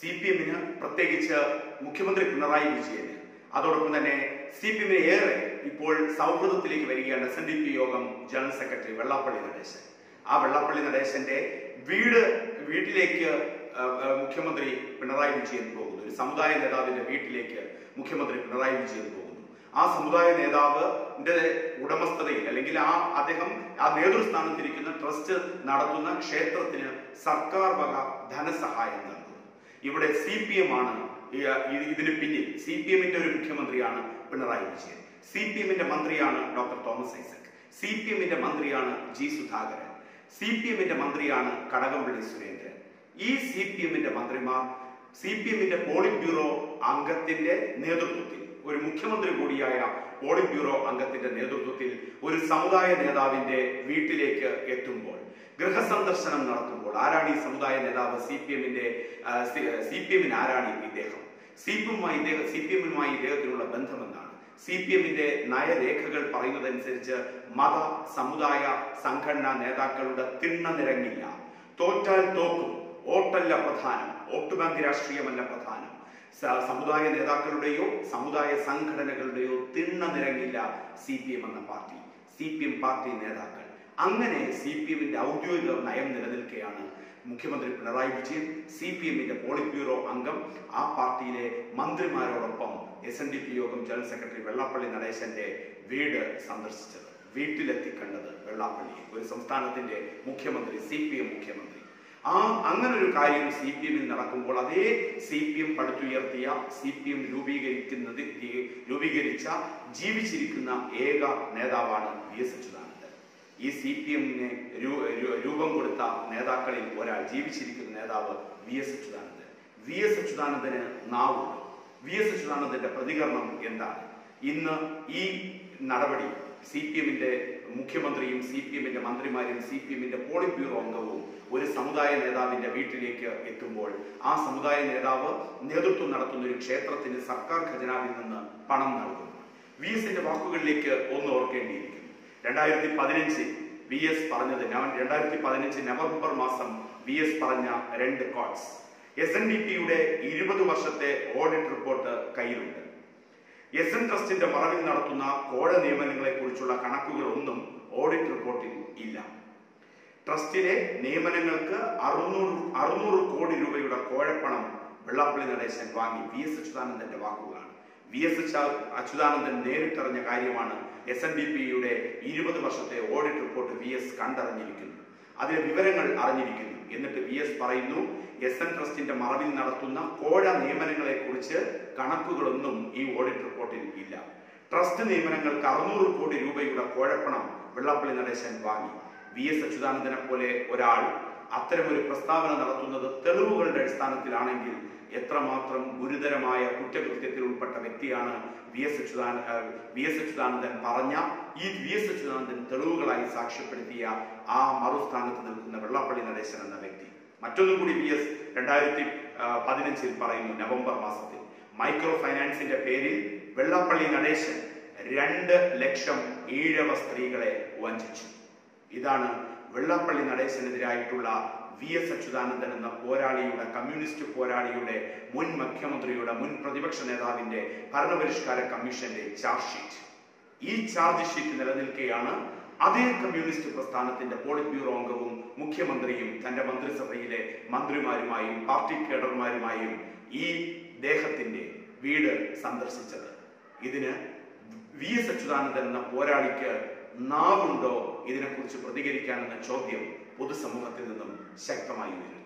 C P എമ്മിന് പ്രത്യേകിച്ച് മുഖ്യമന്ത്രി പിണറായി വിജയന്. അതോടൊപ്പം തന്നെ സി പി എമ്മിന് ഏറെ ഇപ്പോൾ സൗഹൃദത്തിലേക്ക് വരികയാണ് എസ് എൻ ഡി പി യോഗം ജനറൽ സെക്രട്ടറി വെള്ളാപ്പള്ളി നടേശൻ. ആ വെള്ളാപ്പള്ളി നടേശന്റെ വീട് വീട്ടിലേക്ക് മുഖ്യമന്ത്രി പിണറായി വിജയൻ പോകുന്നു. ഒരു സമുദായ നേതാവിന്റെ വീട്ടിലേക്ക് മുഖ്യമന്ത്രി പിണറായി വിജയൻ പോകുന്നു. ആ സമുദായ നേതാവിന്റെ ഉടമസ്ഥതയിൽ അല്ലെങ്കിൽ ആ അദ്ദേഹം ആ നേതൃസ്ഥാനത്തിരിക്കുന്ന ട്രസ്റ്റ് നടത്തുന്ന ക്ഷേത്രത്തിന് സർക്കാർ വക ധനസഹായം നൽകുന്നു. ഇവിടെ സി പി എം ആണ് ഇതിന് പിന്നിൽ സി പി എമ്മിന്റെ ഒരു മുഖ്യമന്ത്രിയാണ് പിണറായി വിജയൻ. സി പി എമ്മിന്റെ മന്ത്രിയാണ് doctor Thomas Isaac. C P എമ്മിന്റെ മന്ത്രിയാണ് ജി സുധാകരൻ. സി പി എമ്മിന്റെ മന്ത്രിയാണ് കടകംപള്ളി സുരേന്ദ്രൻ. ഈ സി പി എമ്മിന്റെ മന്ത്രിമാർ സി പി എമ്മിന്റെ പോളിറ്റ് ബ്യൂറോ അംഗത്തിന്റെ നേതൃത്വത്തിൽ ഒരു മുഖ്യമന്ത്രി കൂടിയായ പോളിറ്റ് ബ്യൂറോ അംഗത്തിന്റെ നേതൃത്വത്തിൽ ഒരു സമുദായ നേതാവിന്റെ വീട്ടിലേക്ക് എത്തുമ്പോൾ ഗൃഹസന്ദർശനം നടത്തുമ്പോൾ ആരാണ് ഈ സമുദായ നേതാവ്? സി പി എമ്മിന്റെ സി പി എമ്മിന് ആരാണ് ഇദ്ദേഹം? സി പി എമ്മുമായി ഇദ്ദേഹം സി പി എമ്മുമായി ഇദ്ദേഹത്തിനുള്ള ബന്ധം എന്താണ് സി പി എമ്മിന്റെ നയരേഖകൾ പറയുന്നതനുസരിച്ച് മത സമുദായ സംഘടനാ നേതാക്കളുടെ തിണ്ണ നിരങ്ങില്ല. തോറ്റാൽ തോക്കും വോട്ടല്ല പ്രധാനം വോട്ട് ബാങ്ക് രാഷ്ട്രീയമല്ല പ്രധാനം. സമുദായ നേതാക്കളുടെയോ സമുദായ സംഘടനകളുടെയോ തിണ്ണ നിരങ്ങില്ല സി പി എം എന്ന party. C P M party നേതാക്കൾ. അങ്ങനെ സി പി എമ്മിന്റെ ഔദ്യോഗിക നയം നിലനിൽക്കുകയാണ് മുഖ്യമന്ത്രി പിണറായി വിജയൻ സി പി എമ്മിന്റെ പോളിറ്റ് ബ്യൂറോ അംഗം ആ പാർട്ടിയിലെ മന്ത്രിമാരോടൊപ്പം എസ് എൻ ഡി പി യോഗം ജനറൽ സെക്രട്ടറി വെള്ളാപ്പള്ളി നടേശന്റെ വീട് സന്ദർശിച്ചത്. വീട്ടിലെത്തി കണ്ടത് വെള്ളാപ്പള്ളി ഒരു സംസ്ഥാനത്തിന്റെ മുഖ്യമന്ത്രി സി പി എം മുഖ്യമന്ത്രി. ആ അങ്ങനെ ഒരു കാര്യം സി പി എമ്മിൽ നടക്കുമ്പോൾ അതേ സി പി എം പടുത്തുയർത്തിയ സി പി എം രൂപീകരിക്കുന്നത് രൂപീകരിച്ച ജീവിച്ചിരിക്കുന്ന ഏക നേതാവാണ് വി എസ് അച്യുതാനന്ദൻ. ഈ സി പി എമ്മിന് രൂപം കൊടുത്ത നേതാക്കളിൽ ഒരാൾ ജീവിച്ചിരിക്കുന്ന നേതാവ് V S Achuthanandan. V S അച്യുതാനന്ദന് നാവുണ്ട്. വി എസ് അച്യുതാനന്ദന്റെ പ്രതികരണം എന്താണ്? ഇന്ന് ഈ നടപടി സി പി എമ്മിന്റെ മുഖ്യമന്ത്രിയും സി പി എമ്മിന്റെ മന്ത്രിമാരും സി പി എമ്മിന്റെ പോളിറ്റ് ബ്യൂറോ അംഗവും ഒരു സമുദായ നേതാവിന്റെ വീട്ടിലേക്ക് എത്തുമ്പോൾ ആ സമുദായ നേതാവ് നേതൃത്വം നടത്തുന്ന ഒരു ക്ഷേത്രത്തിന് സർക്കാർ ഖജനാവിൽ നിന്ന് പണം നൽകുന്നു വി എസിന്റെ വാക്കുകളിലേക്ക് ഒന്ന് ഓർക്കേണ്ടിയിരിക്കുന്നു. രണ്ടായിരത്തി പതിനഞ്ചിൽ വി എസ് പറഞ്ഞത് രണ്ടായിരത്തി പതിനഞ്ച് നവംബർ മാസം വി എസ് പറഞ്ഞ രണ്ട് കോട്സ് എസ് എൻ ഡി പിയുടെ ഇരുപത് വർഷത്തെ ഓഡിറ്റ് റിപ്പോർട്ട് കയ്യിലുണ്ട്. എസ് എൻ ട്രസ്റ്റിന്റെ മറവിൽ നടത്തുന്ന കോഴ നിയമനങ്ങളെ കുറിച്ചുള്ള കണക്കുകളൊന്നും ഓഡിറ്റ് റിപ്പോർട്ടിൽ ഇല്ല. ട്രസ്റ്റിലെ നിയമനങ്ങൾക്ക് അറുന്നൂറ് അറുന്നൂറ് കോടി രൂപയുടെ കോഴപ്പണം വെള്ളാപ്പള്ളി നടേശൻ വാങ്ങി വി എസ് അച്യുതാനന്ദന്റെ വാക്കുകളാണ്. വി എസ് അച്യുതാനന്ദൻ നേരിട്ടറിഞ്ഞ കാര്യമാണ് എസ് എൻ ഡി പിയുടെ ഇരുപത് വർഷത്തെ ഓഡിറ്റ് റിപ്പോർട്ട് വി എസ് കണ്ടറിഞ്ഞിരിക്കുന്നു അതിലെ വിവരങ്ങൾ അറിഞ്ഞിരിക്കുന്നു. എന്നിട്ട് വി എസ് പറയുന്നു എസ് എൻ ട്രസ്റ്റിന്റെ മറവിൽ നടത്തുന്ന കോഴ നിയമനങ്ങളെ കുറിച്ച് കണക്കുകളൊന്നും ഈ ഓഡിറ്റ് റിപ്പോർട്ടിൽ ഇല്ല. ട്രസ്റ്റ് നിയമനങ്ങൾക്ക് അറുന്നൂറ് കോടി രൂപയുടെ കോഴപ്പണം വെള്ളാപ്പള്ളി നടേശൻ വാങ്ങി. വി എസ് അച്യുതാനന്ദനെ പോലെ ഒരാൾ അത്തരമൊരു പ്രസ്താവന നടത്തുന്നത് തെളിവുകളുടെ അടിസ്ഥാനത്തിലാണെങ്കിൽ എത്രമാത്രം ഗുരുതരമായ കുറ്റകൃത്യത്തിൽ ഉൾപ്പെട്ട വ്യക്തിയാണ് V S Achuthana V S Achuthanandan പറഞ്ഞ ഈ വി എസ് അച്യുതാനന്ദൻ തെളിവുകളായി സാക്ഷ്യപ്പെടുത്തിയ ആ മറുസ്ഥാനത്ത് നിൽക്കുന്ന വെള്ളാപ്പള്ളി നടേശൻ എന്ന വ്യക്തി. മറ്റൊന്നും കൂടി വി എസ് രണ്ടായിരത്തി പതിനഞ്ചിൽ പറയുന്നു നവംബർ മാസത്തിൽ. മൈക്രോ ഫൈനാൻസിന്റെ പേരിൽ വെള്ളാപ്പള്ളി നടേശൻ രണ്ട് ലക്ഷം ഈഴവ സ്ത്രീകളെ വഞ്ചിച്ചു. ഇതാണ് വെള്ളാപ്പള്ളി നടേശനെതിരായിട്ടുള്ള വി എസ് അച്യുതാനന്ദൻ എന്ന പോരാളിയുടെ കമ്മ്യൂണിസ്റ്റ് പോരാളിയുടെ മുൻ മുഖ്യമന്ത്രിയുടെ മുൻ പ്രതിപക്ഷ നേതാവിന്റെ ഭരണപരിഷ്കാര കമ്മീഷന്റെ ചാർജ് ഷീറ്റ്. ഈ ചാർജ് ഷീറ്റ് നിലനിൽക്കെയാണ് അതേ കമ്മ്യൂണിസ്റ്റ് പ്രസ്ഥാനത്തിന്റെ പോളിറ്റ് ബ്യൂറോ അംഗവും മുഖ്യമന്ത്രിയും തന്റെ മന്ത്രിസഭയിലെ മന്ത്രിമാരുമായും പാർട്ടി കേഡർമാരുമായും ഈ ദേഹത്തിന്റെ വീട് സന്ദർശിച്ചത്. ഇതിന് വി എസ് അച്യുതാനന്ദൻ എന്ന പോരാളിക്ക് നാവുണ്ടോ ഇതിനെക്കുറിച്ച് പ്രതികരിക്കാനെന്ന ചോദ്യം പൊതുസമൂഹത്തിൽ നിന്നും ശക്തമായി വരുന്നു